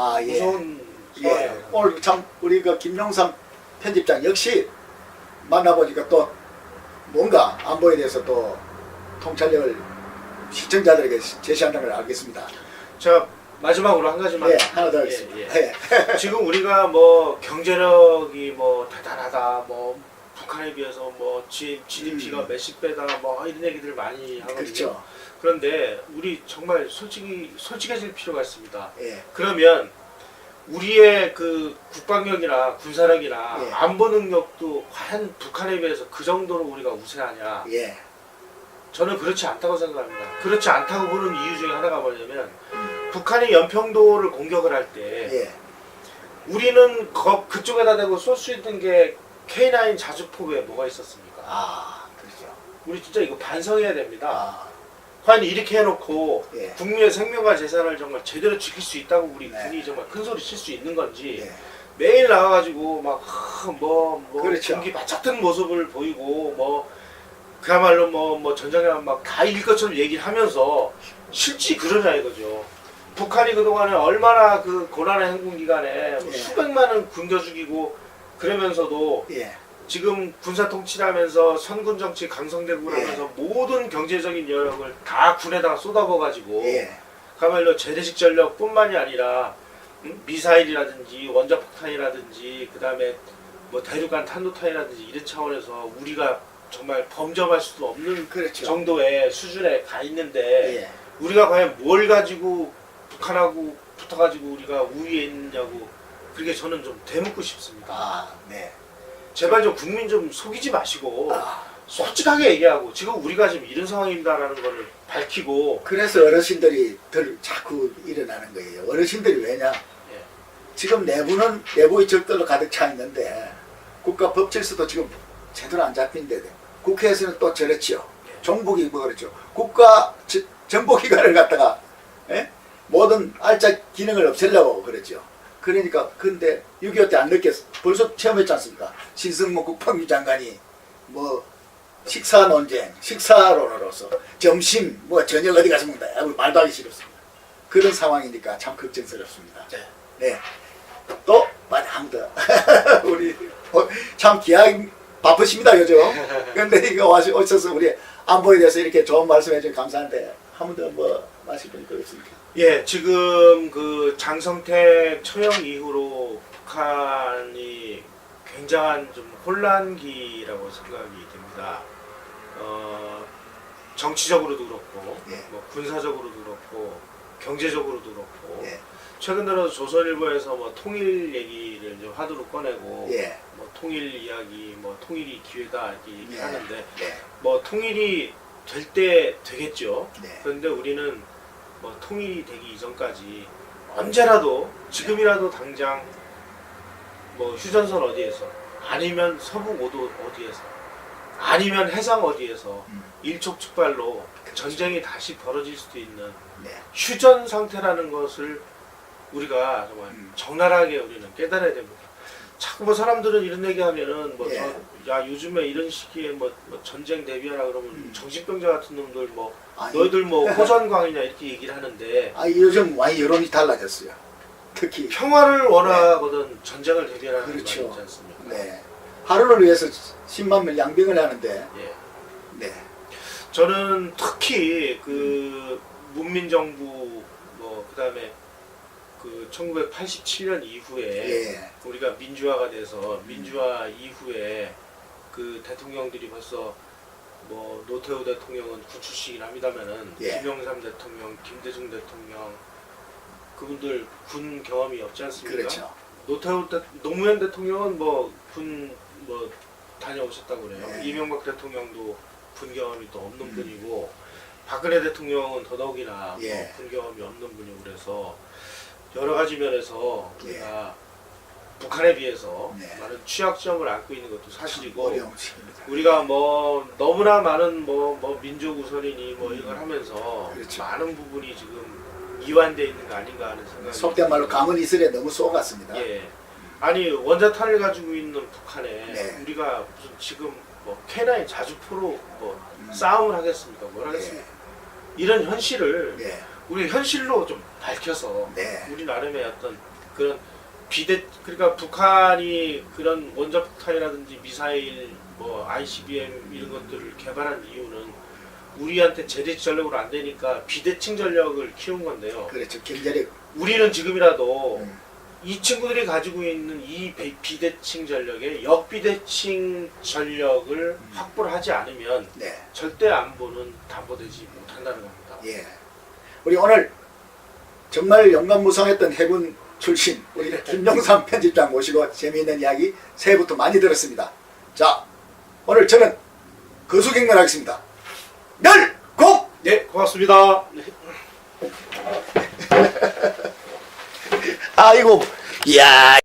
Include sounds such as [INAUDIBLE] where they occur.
아, 예. 무서운 예, 상황이에요. 오늘 참 우리 그 김용삼 편집장 역시 만나보니까 또 뭔가 안보에 대해서 또 통찰력을 시청자들에게 제시한다는 걸 알겠습니다. 제가 마지막으로 한 가지만 예, 하나 더 하겠습니다. 예, 예. 예. 지금 우리가 뭐 경제력이 뭐 대단하다 뭐 북한에 비해서 뭐 G, GDP가 음. 몇십 배다 뭐 이런 얘기들 많이 하거든요. 그렇죠. 그런데 우리 정말 솔직히 솔직해질 필요가 있습니다. 예, 그러면 우리의 그 국방력이나 군사력이나 예. 안보 능력도 과연 북한에 비해서 그 정도로 우리가 우세하냐? 예, 저는 그렇지 않다고 생각합니다. 그렇지 않다고 보는 이유 중에 하나가 뭐냐면 음, 북한이 연평도를 공격을 할때 예, 우리는 거, 그쪽에다 대고 쏠 수 있는 게 K9 자주포에 뭐가 있었습니까? 아, 그렇죠. 우리 진짜 이거 반성해야 됩니다. 아, 과연 이렇게 해놓고 예, 국민의 생명과 재산을 정말 제대로 지킬 수 있다고 우리 네. 군이 정말 큰 소리 칠 수 있는 건지 예, 매일 나와가지고 막뭐뭐 뭐 그렇죠. 경기 바짝 든 모습을 보이고 뭐 그야말로 뭐 뭐 전장에 막다 이길 것처럼 얘기를 하면서 실제 그러냐 이거죠. 북한이 그동안에 얼마나 그 고난의 행군 기간에 뭐 예. 수백만은 굶겨 죽이고 그러면서도 예, 지금 군사 통치를 하면서 선군 정치 강성대국을 예. 하면서 모든 경제적인 여력을 다 군에다가 쏟아부어 가지고 예, 그야말로 재래식 전력뿐만이 아니라 음? 미사일이라든지 원자폭탄이라든지 그다음에 뭐 대륙간 탄도탄이라든지 이런 차원에서 우리가 정말 범접할 수도 없는 그렇죠. 정도의 수준에 가 있는데 예, 우리가 과연 뭘 가지고 북한하고 붙어가지고 우리가 우위에 있느냐고 그렇게 저는 좀 되묻고 싶습니다. 아, 네. 제발 좀 국민 좀 속이지 마시고 아, 솔직하게 얘기하고 지금 우리가 지금 이런 상황입니다라는 거를 밝히고 그래서 어르신들이 덜 자꾸 일어나는 거예요. 어르신들이 왜냐? 예. 지금 내부는 내부의 적들로 가득 차 있는데 국가 법 질서도 지금 제대로 안 잡힌데 국회에서는 또 저렇지요. 예. 정복이 뭐 그렇죠. 국가 지- 정보기관을 갖다가 예? 모든 알짜 기능을 없애려고 그러죠. 그러니까 근데 6.25 때 안 느꼈어. 벌써 체험했지 않습니까? 신승모 국방부 장관이 뭐 식사 논쟁, 식사론으로서 점심 뭐 저녁 어디 가서 먹는다. 말도 하기 싫었습니다. 그런 상황이니까 참 걱정스럽습니다. 네. 네. 또 한번 더. [LAUGHS] 우리 어, 참 기약 바쁘십니다 요즘. 근데 이거 와시 오셔서 우리 안보에 대해서 이렇게 좋은 말씀해 주셔서 감사한데 한 번 더뭐 분이 또 있습니까? 예, 지금 그 장성택 처형 이후로 북한이 굉장한 좀 혼란기라고 생각이 됩니다. 어, 정치적으로도 그렇고, 예. 뭐 군사적으로도 그렇고, 경제적으로도 그렇고, 예. 최근 들어 조선일보에서 뭐 통일 얘기를 이제 화두로 꺼내고, 예. 뭐 통일 이야기, 뭐 통일이 기회다 이렇게 예. 얘기하는데, 네. 뭐 통일이 될 때 되겠죠. 네. 그런데 우리는 뭐 통일이 되기 이전까지 언제라도 지금이라도 당장 뭐 휴전선 어디에서 아니면 서북 오도 어디에서 아니면 해상 어디에서 음. 일촉즉발로 그렇죠. 전쟁이 다시 벌어질 수도 있는 네. 휴전 상태라는 것을 우리가 정말 음. 적나라하게 우리는 깨달아야 됩니다. 자꾸 뭐 사람들은 이런 얘기 하면은 뭐 예. 저, 야 요즘에 이런 시기에 뭐, 뭐 전쟁 대비하라 그러면 음. 정신병자 같은 놈들 뭐 아니, 너희들 뭐 [LAUGHS] 호전광이냐 이렇게 얘기를 하는데 아 요즘 많이 여론이 달라졌어요. 특히 평화를 원하거든 전쟁을 대비하라는 그렇죠. 말이 있지 않습니까? 네. 하루를 위해서 10만 명 양병을 하는데 예. 네. 저는 특히 그 문민정부 뭐 그 다음에 그 1987년 이후에 예. 우리가 민주화가 돼서 민주화 이후에 그 대통령들이 벌써 뭐 노태우 대통령은 군 출신이긴 합니다면은 예. 김영삼 대통령, 김대중 대통령 그분들 군 경험이 없지 않습니까? 그렇죠. 노태우 대, 노무현 대통령은 뭐군뭐 다녀오셨다고 그래요. 예. 이명박 대통령도 군 경험이 또 없는 음. 분이고 박근혜 대통령은 더더욱이나 예. 뭐 군 경험이 없는 분이고 그래서 여러 가지 면에서 우리가 북한에 비해서 네. 많은 취약점을 안고 있는 것도 사실이고 어려운 시기입니다. 우리가 뭐 너무나 많은 뭐, 뭐 민족 우선이니 뭐 이걸 음. 하면서 그렇죠. 많은 부분이 지금 이완돼 있는 거 아닌가 하는 생각이 속된 말로 감은 이슬에 너무 쏘갔습니다. 예. 아니 원자탄을 가지고 있는 북한에 네. 우리가 무슨 지금 뭐 K9 자주포로 뭐 음. 싸움을 하겠습니까? 뭘 예. 하겠습니까? 이런 현실을 예. 우리 현실로 좀 밝혀서 네. 우리 나름의 어떤 그런 비대 그러니까 북한이 그런 원자폭탄이라든지 미사일 뭐 ICBM 이런 것들을 개발한 이유는 우리한테 제대 전력으로 안 되니까 비대칭 전력을 키운 건데요. 그렇죠. 경제력. 우리는 지금이라도 음. 이 친구들이 가지고 있는 이 비- 비대칭 전력에 역비대칭 전력을 확보를 하지 않으면 네. 절대 안보는 담보되지 못한다는 겁니다. 예. 우리 오늘 정말 영감무성했던 해군 출신 우리 김영삼 편집장 모시고 재미있는 이야기 새해부터 많이 들었습니다. 자, 오늘 저는 거수경멸하겠습니다. 멸곡! 네, 고맙습니다. 네. [LAUGHS] 아이고, 이야.